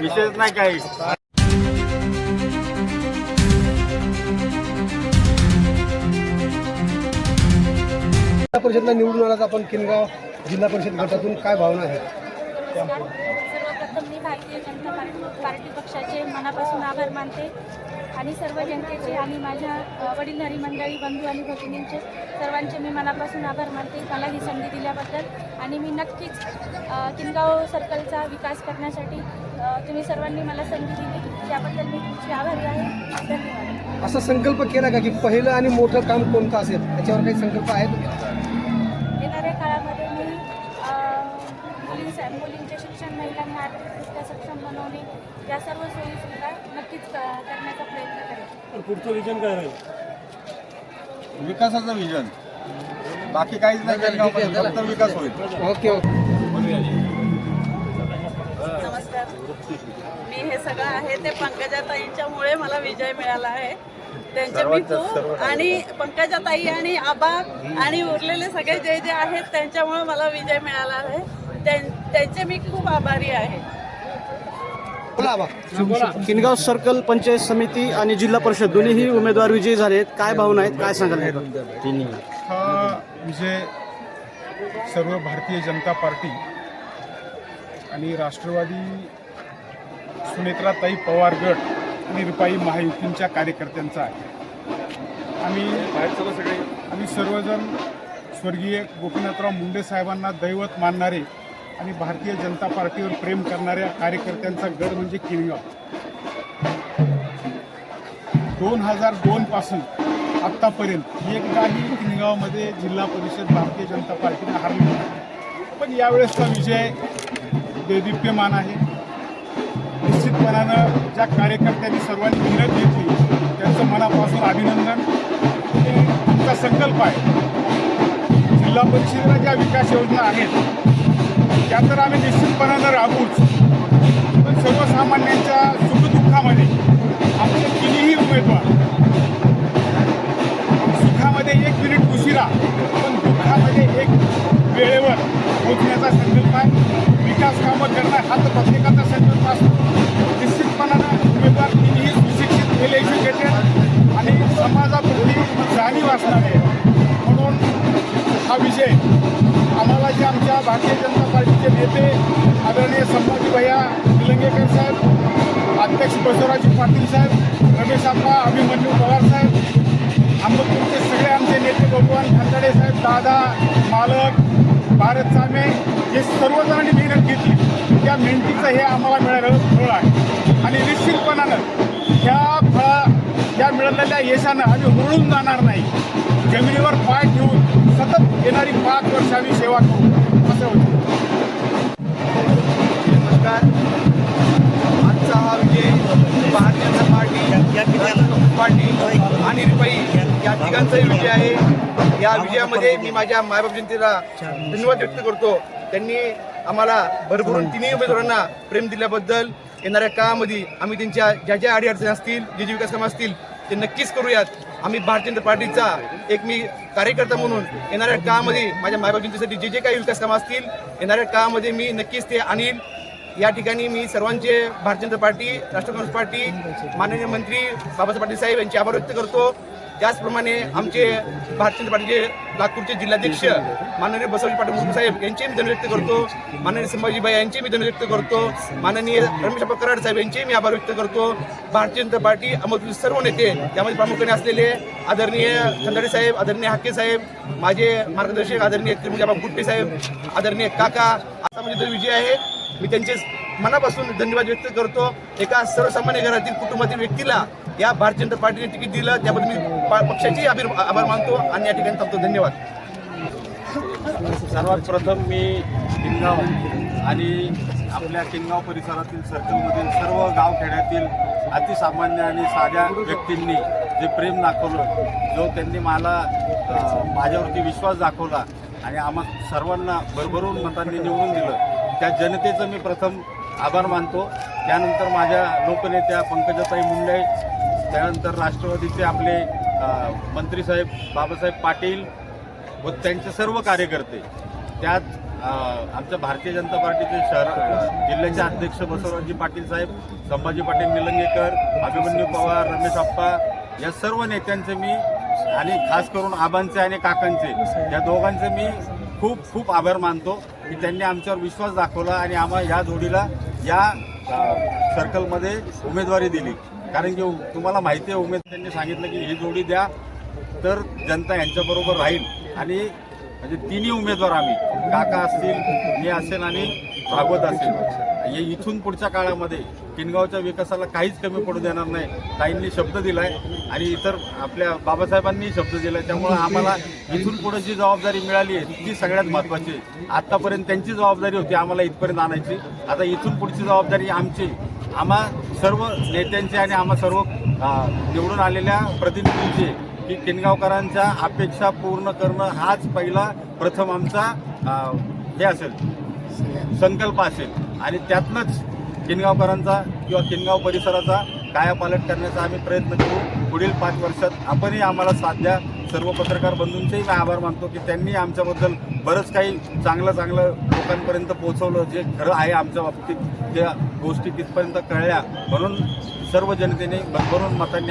विशेष नाही काही. जिल्हा परिषदला निवडून आलात आपण किनगाव जिल्हा परिषद गटातून काय भावना आहे सर्वप्रथम मी भारतीय जनता पार्टी पार्टी पक्षाचे मनापासून आभार मानते. आणि सर्व जनतेचे आणि माझ्या वडीलधारी मंडळी बंधू आणि भगिनींचे सर्वांचे मी मनापासून आभार मानते. मला ही संधी दिल्याबद्दल आणि मी नक्कीच किनगाव सर्कलचा विकास करण्यासाठी तुम्ही सर्वांनी मला संधी दिली. त्याबद्दल मी तुमची आभारी आहे. धन्यवाद. असा संकल्प केला का की पहिलं आणि मोठं काम कोणतं असेल? त्याच्यावर काही संकल्प आहेत? येणाऱ्या काळामध्ये मी मुलींचा मुलींचे शिक्षण महिलांना आर्थिकदृष्ट्या सक्षम बनवणे या सर्व सोयी सुविधा नक्कीच क- करण्याचा प्रयत्न करेन. पुढचं विजन काय राहील? विकासाचं विजन बाकी काहीच नाही जळगावमध्ये, फक्त विकास होईल. Okay okay. नमस्कार. मी हे सगळं आहे ते पंकजाताईंच्यामुळे मला विजय मिळाला आहे. त्यांचे मी खूप आणि पंकजाताई आणि आबा आणि उरलेले सगळे जे जे आहेत त्यांच्यामुळे मला विजय मिळाला आहे. त्यां- त्यांचे मी खूप आभारी आहे. बोला बा. किनगाव सर्कल पंचायत समिती आणि जिल्हा परिषद दोन्हीही उमेदवार विजयी झालेत काय भावना आहेत? काय सांगाल हा विजय सर्व भारतीय जनता पार्टी आणि राष्ट्रवादी सुनेत्राताई पवार गट आणि रिपाई महायुतींच्या कार्यकर्त्यांचा आहे. आम्ही आम्ही सर्वजण स्वर्गीय गोपीनाथराव मुंडे साहेबांना दैवत मानणारे आणि भारतीय जनता पार्टीवर प्रेम करणाऱ्या कार्यकर्त्यांचा गड म्हणजे किनगाव. दोन हजार दोनपासून आत्तापर्यंत एकदाही किनगावमध्ये जिल्हा परिषद भारतीय जनता पार्टीने हरली पण यावेळेसचा विजय देदीप्यमान आहे. निश्चितपणानं ज्या कार्यकर्त्यांनी सर्वांनी मेहनत घेतली त्यांचं मनापासून अभिनंदन. आणि संकल्प आहे. जिल्हा परिषदेला ज्या विकास योजना आहेत त्या तर आम्ही निश्चितपणानं राहूच पण सर्वसामान्यांच्या सुखदुःखामध्ये आमचे तिन्ही उमेदवार. सुखामध्ये एक मिनिट उशिरा पण दुःखामध्ये एक वेळेवर पोचण्याचा संकल्प आहे. विकास कामं करणं हा तर प्रत्येकाचा संकल्प असतो. निश्चितपणानं उमेदवार तिन्ही सुशिक्षित केले एज्युकेटेड आणि समाजाप्रती जाणीव असणारे म्हणून हा विजय आम्हाला जे आमच्या भारतीय जनता नेते आदरणीय संभाजी भैया निलंगेकर साहेब अध्यक्ष बसवराजी पाटील साहेब रमेश आप्पा अभिमन्यू पवार साहेब अहमदपूरचे सगळे आमचे नेते भगवान खांदाडे साहेब दादा मालक भारत सामे हे सर्वजणांनी मेहनत घेतली. त्या मेहनतीचं हे आम्हाला मिळालं फळ आहे. आणि निश्चितपणानं ह्या फळा या मिळालेल्या यशानं आम्ही हुळून जाणार नाही. जमिनीवर पाय ठेवून सतत येणारी पाच वर्ष आम्ही सेवा करू. आणि रिपाई या तिघांचाही विजय आहे. या विजयामध्ये मी माझ्या मायबाप जनतेला धन्यवाद व्यक्त करतो. त्यांनी आम्हाला भरभरून तिन्ही उमेदवारांना प्रेम दिल्याबद्दल येणाऱ्या काळामध्ये आम्ही त्यांच्या ज्या ज्या अडीअडचणी असतील जे जे विकास कामं असतील ते नक्कीच करूयात. आम्ही भारतीय जनता पार्टीचा एक मी कार्यकर्ता म्हणून येणाऱ्या काळामध्ये माझ्या मायबाप जनतेसाठी जे जे काही विकास कामं असतील येणाऱ्या काळामध्ये मी नक्कीच ते आणील. या ठिकाणी मी सर्वांचे भारतीय जनता पार्टी राष्ट्रीय काँग्रेस पार्टी माननीय मंत्री बाबासाहेब पाटील साहेब यांचे आभार व्यक्त करतो. त्याचप्रमाणे आमचे भारतीय जनता पार्टीचे नागपूरचे जिल्हाध्यक्ष माननीय बसवजी पाटील मुर्मू साहेब यांचे मी धन्यवाद व्यक्त करतो. माननीय संभाजीबाई यांचे मी धन्यवाद व्यक्त करतो. माननीय रमेश कराड साहेब यांचे मी आभार व्यक्त करतो. भारतीय जनता पार्टी अमोल सर्व नेते त्यामध्ये प्रामुख्याने असलेले आदरणीय खंदाडे साहेब आदरणीय हाके साहेब माझे मार्गदर्शक आदरणीय त्रिमुजाबा गुट्टे साहेब आदरणीय काका असा म्हणजे तर विजय आहे. मी त्यांचे मनापासून धन्यवाद व्यक्त करतो. एका सर्वसामान्य घरातील कुटुंबातील व्यक्तीला या भारतीय जनता पार्टीने तिकीट दिलं. त्याबद्दल मी पा- पक्षाचेही आभार आभार मानतो आणि या ठिकाणी थांबतो. धन्यवाद. सर्वात प्रथम मी किनगाव आणि आपल्या किनगाव परिसरातील सर्कलमधील सर्व गावखेड्यातील अतिसामान्य आणि साध्या व्यक्तींनी जे प्रेम दाखवलं जो त्यांनी मला माझ्यावरती विश्वास दाखवला आणि आम्हा सर्वांना भरभरून मतांनी निवडून दिलं त्या जनतेचं मी प्रथम आभार मानतो. त्यानंतर माझ्या लोकनेत्या पंकजाताई मुंडे त्यानंतर राष्ट्रवादीचे आपले मंत्रीसाहेब बाबासाहेब पाटील व त्यांचे सर्व कार्यकर्ते त्यात आमच्या भारतीय जनता पार्टीचे शहर जिल्ह्याचे अध्यक्ष बसवराजी पाटील साहेब संभाजी पाटील निलंगेकर अभिमन्यू पवार रमेश अप्पा या सर्व नेत्यांचे मी आणि खास करून आबांचे आणि काकांचे या दोघांचे मी खूप खूप आभार मानतो की त्यांनी आमच्यावर विश्वास दाखवला आणि आम्हाला ह्या जोडीला या सर्कलमध्ये उमेदवारी दिली. कारण की तुम्हाला माहिती आहे उमेद त्यांनी सांगितलं की ही जोडी द्या तर जनता यांच्याबरोबर राहील. आणि म्हणजे तिन्ही उमेदवार आम्ही काका असतील मी असेल आणि भागवत असेल. हे इथून पुढच्या काळामध्ये किनगावच्या विकासाला काहीच कमी पडू देणार नाही. ताईंनी शब्द दिलाय आणि इतर आपल्या बाबासाहेबांनी शब्द दिलाय. त्यामुळे आम्हाला इथून पुढे जी जबाबदारी मिळाली आहे ती सगळ्यात महत्त्वाची आहे. आत्तापर्यंत त्यांची जबाबदारी होती आम्हाला इथपर्यंत आणायची. आता इथून पुढची जबाबदारी आमची. आम्हा सर्व नेत्यांची आणि आम्हा सर्व निवडून आलेल्या प्रतिनिधींची की किनगावकरांच्या अपेक्षा पूर्ण करणं हाच पहिला प्रथम आमचा हे असेल. संकल्प असेल. आणि त्यातनंच किनगावकरांचा किंवा किनगाव परिसराचा कायापालट करण्याचा आम्ही प्रयत्न करू. पुढील पाच वर्षात आपणही आम्हाला साथ द्या. सर्व पत्रकार बंधूंचेही मी आभार मानतो की त्यांनी आमच्याबद्दल बरंच काही चांगलं चांगलं लोकांपर्यंत पोहोचवलं जे खरं आहे आमच्या बाबतीत. त्या गोष्टी तिथपर्यंत कळल्या. म्हणून सर्व जनतेने भरभरून मतांनी